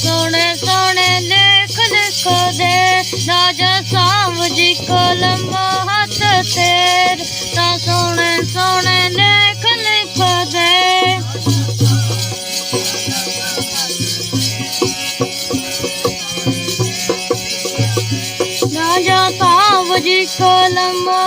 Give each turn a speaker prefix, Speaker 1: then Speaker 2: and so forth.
Speaker 1: सोने सोने लेख लिखो दे। राजा सांब जी को लंबा हाथ तेर। ता सोने सोने लेख लिखो दे। राजा सांब जी को लंबा